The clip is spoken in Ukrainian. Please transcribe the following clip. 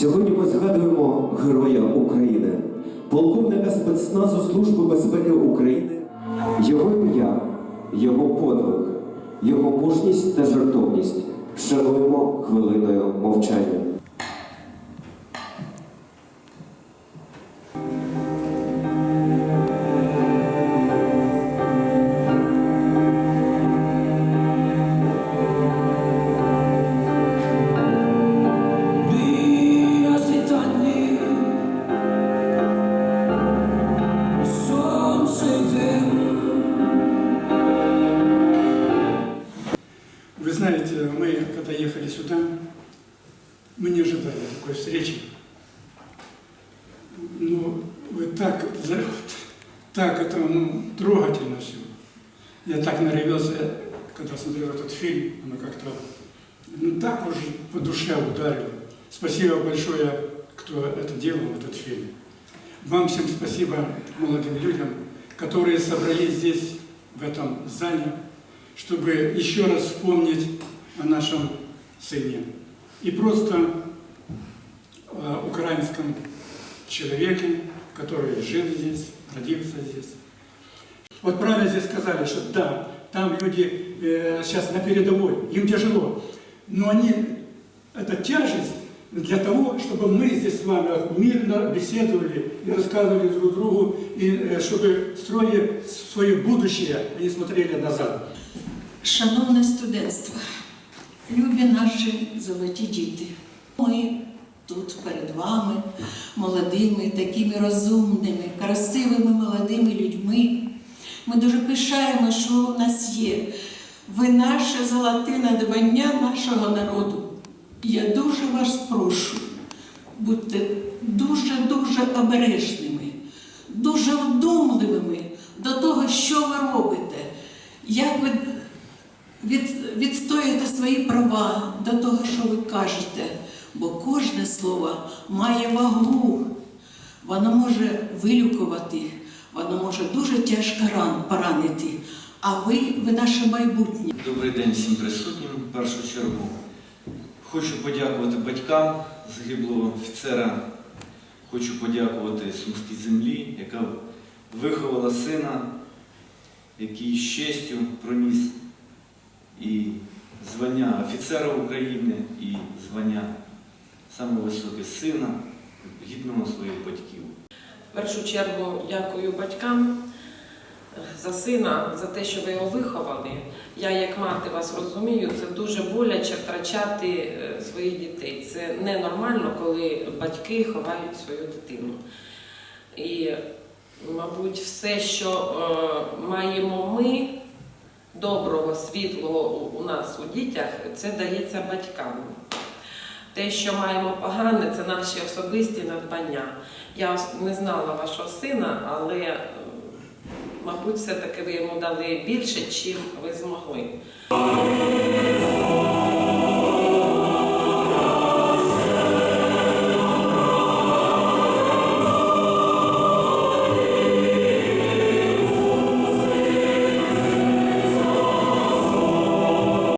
Сьогодні ми згадуємо Героя України, полковника спецназу Служби безпеки України, його ім'я, його подвиг, його мужність та жертовність. Шануємо хвилиною мовчання. Знаете, мы, когда ехали сюда, мы не ожидали такой встречи. Ну, вы так, так это ну, трогательно все. Я так наревелся, когда смотрел этот фильм, оно как-то ну, так уже по душе ударило. Спасибо большое, кто это делал, этот фильм. Вам всем спасибо, молодым людям, которые собрались здесь, в этом зале, чтобы еще раз вспомнить о нашем сыне. И просто о украинском человеке, который жил здесь, родился здесь. Вот правильно здесь сказали, что да, там люди э, сейчас на передовой, им тяжело, но они, это тяжесть для того, чтобы мы здесь с вами мирно беседовали и рассказывали друг другу, и э, чтобы строили свое будущее, не смотрели назад. Шановне студентство, любі наші золоті діти, ми тут перед вами, молодими, такими розумними, красивими молодими людьми. Ми дуже пишаємо, що у нас є. Ви наше золоте надбання нашого народу. Я дуже вас прошу, будьте дуже-дуже обережними, дуже вдумливими до того, що ви робите, як ви від, відстоюєте свої права до того, що ви кажете, бо кожне слово має вагу. Воно може вилікувати, воно може дуже тяжко ран, поранити. А ви, ви наше майбутнє. Добрий день всім присутнім. В першу чергу хочу подякувати батькам загиблого офіцера. Хочу подякувати Сумській землі, яка виховала сина, який з честю проніс і звання офіцера України, і звання саме високе сина, гідного своїх батьків. В першу чергу дякую батькам за сина, за те, що ви його виховали. Я, як мати, вас розумію, це дуже боляче втрачати е, своїх дітей. Це ненормально, коли батьки ховають свою дитину. І, мабуть, все, що е, маємо ми, доброго, світлого у- нас у дітях, це дається батькам. Те, що маємо погане, це наші особисті надбання. Я не знала вашого сина, але, е, мабуть, все-таки ви йому дали більше, чим ви змогли.